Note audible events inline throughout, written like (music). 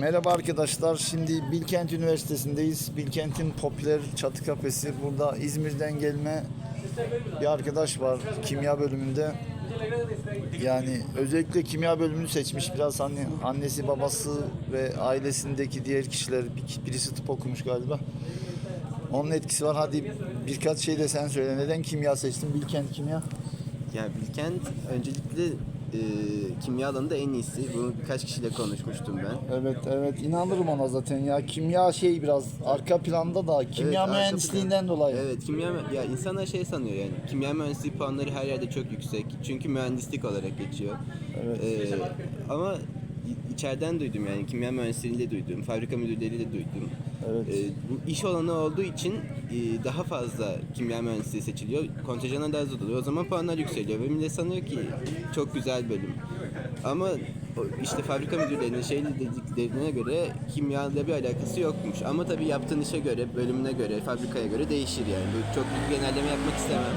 Merhaba arkadaşlar. Şimdi Bilkent Üniversitesi'ndeyiz. Bilkent'in popüler çatı kafesi. Burada İzmir'den gelme bir arkadaş var kimya bölümünde. Yani özellikle kimya bölümünü seçmiş. Biraz hani annesi, babası ve ailesindeki diğer kişiler bir- birisi tıp okumuş galiba. Onun etkisi var. Hadi birkaç şey de sen söyle. Neden kimya seçtin? Bilkent kimya. Ya Bilkent öncelikle e, kimya alanında en iyisi. Bunu birkaç kişiyle konuşmuştum ben. Evet evet inanırım ona zaten ya. Kimya şey biraz arka planda da kimya arka mühendisliğinden plan- dolayı. Evet kimya mü- ya insanlar şey sanıyor yani kimya mühendisliği puanları her yerde çok yüksek. Çünkü mühendislik olarak geçiyor. Evet. Ee, ama i- içeriden duydum yani kimya mühendisliğiyle duydum, fabrika müdürleriyle duydum. Evet. Ee, bu iş olanı olduğu için e, daha fazla kimya mühendisliği seçiliyor. Kontenjanlar daha az oluyor. O zaman puanlar yükseliyor. Ve millet sanıyor ki çok güzel bölüm. Ama işte fabrika müdürlerinin şey dediklerine göre kimyayla bir alakası yokmuş. Ama tabii yaptığın işe göre, bölümüne göre, fabrikaya göre değişir yani. Bu çok büyük genelleme yapmak istemem.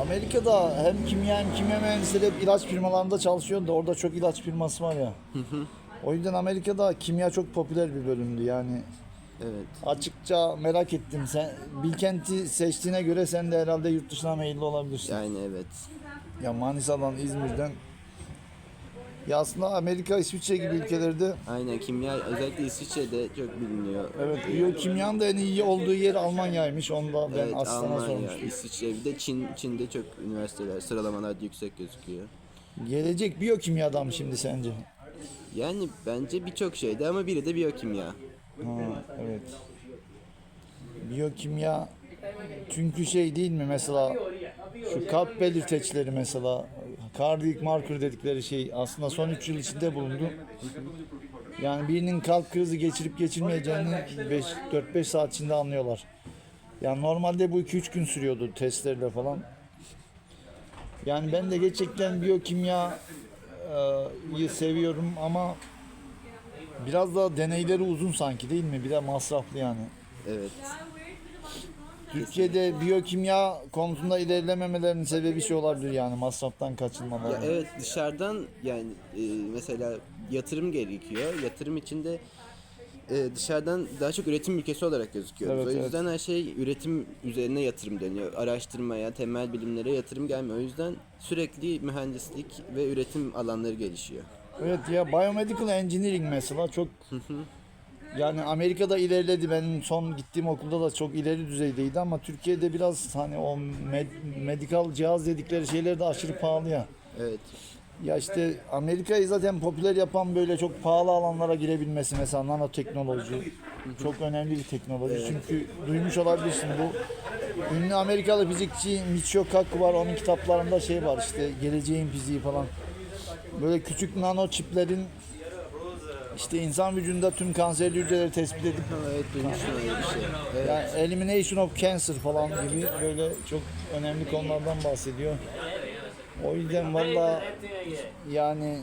Amerika'da hem kimya hem kimya mühendisleri hep ilaç firmalarında çalışıyor da orada çok ilaç firması var ya. O yüzden Amerika'da kimya çok popüler bir bölümdü yani. Evet. Açıkça merak ettim. Sen Bilkent'i seçtiğine göre sen de herhalde yurt dışına meyilli olabilirsin. Yani evet. Ya Manisa'dan, İzmir'den. Ya aslında Amerika, İsviçre gibi ülkelerde Aynen kimya özellikle İsviçre'de çok biliniyor. evet biyokimyanın da en iyi olduğu yer Almanya'ymış. Onu da ben Evet, Aslan'a Almanya, sormuştum. İsviçre bir de Çin, Çin'de çok üniversiteler sıralamalarda yüksek gözüküyor. Gelecek biyokimya adam şimdi sence? Yani bence birçok şeyde ama biri de biyokimya. Ha, evet. Biyokimya çünkü şey değil mi mesela şu kalp belirteçleri mesela cardiac marker dedikleri şey aslında son 3 yıl içinde bulundu. Yani birinin kalp krizi geçirip geçirmeyeceğini 4-5 saat içinde anlıyorlar. Yani normalde bu 2-3 gün sürüyordu testlerle falan. Yani ben de gerçekten biyokimyayı seviyorum ama Biraz da deneyleri uzun sanki değil mi? Bir de masraflı yani. Evet. Türkiye'de biyokimya konusunda ilerlememelerinin sebebi şey olabilir yani masraftan kaçınmaları. Ya evet dışarıdan yani e, mesela yatırım gerekiyor. Yatırım içinde e, dışarıdan daha çok üretim ülkesi olarak gözüküyoruz. Evet, o evet. yüzden her şey üretim üzerine yatırım deniyor. Araştırmaya, temel bilimlere yatırım gelmiyor. O yüzden sürekli mühendislik ve üretim alanları gelişiyor. Evet ya biomedical engineering mesela çok yani Amerika'da ilerledi. Benim son gittiğim okulda da çok ileri düzeydeydi ama Türkiye'de biraz hani o med- medikal cihaz dedikleri şeyler de aşırı pahalı ya. Evet. Ya işte Amerika'yı zaten popüler yapan böyle çok pahalı alanlara girebilmesi mesela nanoteknoloji çok önemli bir teknoloji. Çünkü duymuş olabilirsin bu ünlü Amerikalı fizikçi Michio Kaku var onun kitaplarında şey var işte geleceğin fiziği falan. Böyle küçük nano çiplerin işte insan vücudunda tüm kanserli hücreleri tespit edip evet duymuştum öyle bir şey. Evet. yani elimination of cancer falan gibi böyle çok önemli konulardan bahsediyor. O yüzden valla yani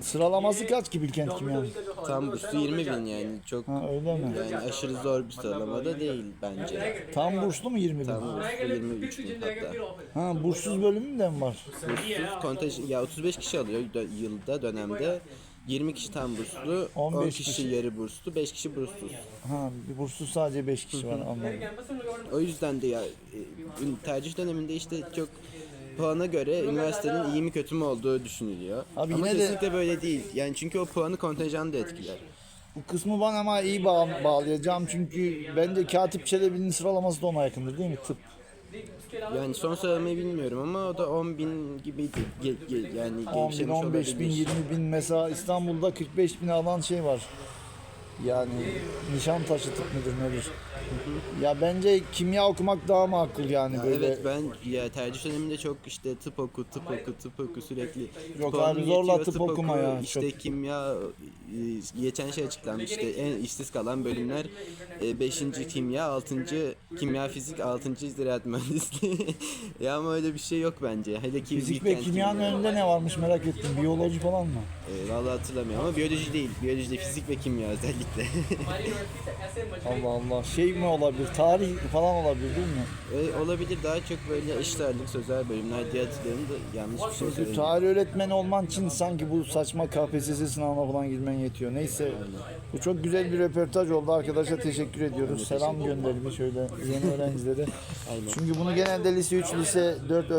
sıralaması kaç ki Bilkent Kimya'nın? Tam burslu 20 bin yani çok Ha öyle mi? yani aşırı zor bir sıralama da değil bence. Tam burslu mu 20 bin? Tam burslu 23 bin hatta. Ha burssuz bölümü de mi var? Burssuz kontaj ya 35 kişi alıyor dö- yılda dönemde. 20 kişi tam burslu, 10 15 kişi, kişi. yarı burslu, 5 kişi burssuz. Ha bir burssuz sadece 5 kişi var anladım. O yüzden de ya e, tercih döneminde işte çok puana göre üniversitenin iyi mi kötü mü olduğu düşünülüyor. Abi ama yine de- kesinlikle böyle değil. Yani çünkü o puanı kontenjanı da etkiler. Bu kısmı bana ama iyi bağ- bağlayacağım çünkü bence Katip Çelebi'nin sıralaması da ona yakındır değil mi tıp? Yani son sıralamayı bilmiyorum ama o da 10 bin gibiydi. Ge- ge- yani 10 bin, gevşemiş 15 bin, olabilir. 20 bin mesela İstanbul'da 45 bin alan şey var. Yani Nişantaşı tıp müdür nedir? Ya bence kimya okumak daha makul yani Ya böyle. Evet ben ya tercih döneminde çok işte tıp oku, tıp oku, tıp oku sürekli. Yok abi, zorla yetiyor, tıp okuma ya, İşte çok. kimya e, geçen şey açıklanmış işte en işsiz kalan bölümler 5. kimya, 6. kimya fizik, 6. ziraat mühendisliği. (laughs) ya ama öyle bir şey yok bence. Hele ki Fizik ve kimyanın kimya. önünde ne varmış merak ettim. Biyoloji falan mı? E, vallahi hatırlamıyorum ama biyoloji değil. Biyoloji değil, fizik ve kimya özellikle. Gitti. (laughs) Allah Allah. Şey mi olabilir? Tarih falan olabilir değil mi? Öyle olabilir daha çok böyle ağırlık sözel bölümler diye hatırlıyorum da yanlış bir şey Çünkü söyledim. tarih öğretmeni olman için sanki bu saçma KPSS sınavına falan girmen yetiyor. Neyse bu çok güzel bir röportaj oldu. Arkadaşa teşekkür ediyoruz. Selam gönderelim şöyle yeni öğrencilere. Aynen. Çünkü bunu genelde lise 3, lise 4